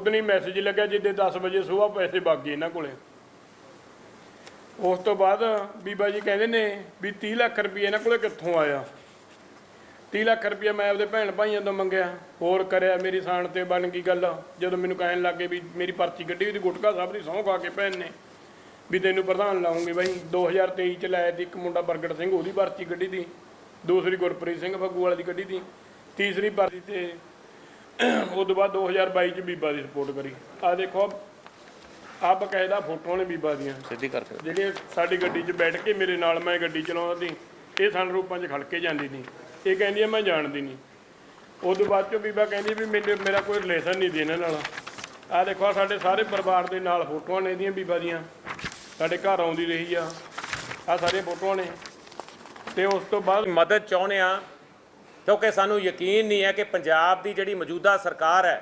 ਉਦੋਂ ਹੀ ਮੈਸੇਜ ਲੱਗਿਆ ਜਿੱਦੇ 10 ਵਜੇ ਸਵੇਰ ਪੈਸੇ ਵਗ ਗਏ ਇਹਨਾਂ ਕੋਲੇ। ਉਸ ਤੋਂ ਬਾਅਦ ਬੀਬਾ ਜੀ ਕਹਿੰਦੇ ਨੇ ਵੀ 30 ਲੱਖ ਰੁਪਏ ਇਹਨਾਂ ਕੋਲੇ ਕਿੱਥੋਂ ਆਇਆ। 30 ਲੱਖ ਰੁਪਏ ਮੈਂ ਆਪਦੇ ਭੈਣ ਭਾਈਆਂ ਤੋਂ ਮੰਗਿਆ। ਹੋਰ ਕਰਿਆ ਮੇਰੀ ਸਾਣ ਤੇ ਬਣ ਗਈ ਗੱਲ। ਜਦੋਂ ਮੈਨੂੰ ਕਹਿਣ ਲੱਗੇ ਵੀ ਮੇਰੀ ਪਰਚੀ ਕੱਢੀ ਉਹਦੀ ਗੁਟਕਾ ਸਾਹਿਬ ਦੀ ਸਹੁੰ ਖਾ ਕੇ ਭੈਣ ਨੇ। ਵੀ ਤੈਨੂੰ ਪ੍ਰਧਾਨ ਲਾਉਂਗੇ ਬਾਈ। 2023 ਚ ਲਾਇਆ ਸੀ ਇੱਕ ਮੁੰਡਾ ਪ੍ਰਗਟ ਸਿੰਘ, ਉਹਦੀ ਪਰਚੀ ਕੱਢੀ ਦੀ ਦੂਸਰੀ ਗੁਰਪ੍ਰੀਤ ਸਿੰਘ ਫੱਗੂ ਵਾਲੇ ਦੀ ਕੱਢੀ ਦੀ ਤੀਸਰੀ ਪਰਚੀ ਤੇ ਉਸ ਤੋਂ ਬਾਅਦ 2022 ਚ ਬੀਬਾ ਦੀ ਰਿਪੋਰਟ ਕਰੀ। ਆ ਦੇਖੋ ਆ ਬਕਾਇਦਾ ਫੋਟੋਆਂ ਨੇ ਬੀਬਾ ਦੀਆਂ। ਸਿੱਧੀ ਕਰਕੇ ਜਿਹੜੇ ਸਾਡੀ ਗੱਡੀ 'ਚ ਬੈਠ ਕੇ ਮੇਰੇ ਨਾਲ ਮੈਂ ਗੱਡੀ ਚਲਾਉਂਦਾ ਸੀ ਇਹ ਸਨ ਰੂਪਾਂ 'ਚ ਖੜ ਕੇ ਜਾਂਦੀ ਸੀ। ਇਹ ਕਹਿੰਦੀ ਆ ਮੈਂ ਜਾਣਦੀ ਨਹੀਂ। ਉਦੋਂ ਬਾਅਦ ਚੋਂ ਬੀਬਾ ਕਹਿੰਦੀ ਵੀ ਮੈਨੂੰ ਮੇਰਾ ਕੋਈ ਰਿਲੇਸ਼ਨ ਨਹੀਂ ਦੀ ਇਹਨਾਂ ਨਾਲ। ਆ ਦੇਖੋ ਆਹ ਸਾਡੇ ਸਾਰੇ ਪਰਿਵਾਰ ਦੇ ਨਾਲ ਫੋਟੋਆਂ ਨੇ ਇਹਦੀਆਂ ਬੀਬਾ ਦੀਆਂ। ਸਾਡੇ ਘਰ ਆਉਂਦੀ ਰਹੀ ਆ। ਆ ਸਾਰੀਆਂ ਫੋਟੋਆਂ ਨੇ। ਤੇ ਉਸ ਤੋਂ ਬਾਅਦ ਮਦਦ ਚਾਹੁੰਦੇ ਆ ਕਿਉਂਕਿ ਸਾਨੂੰ ਯਕੀਨ ਨਹੀਂ ਹੈ ਕਿ ਪੰਜਾਬ ਦੀ ਜਿਹੜੀ ਮੌਜੂਦਾ ਸਰਕਾਰ ਹੈ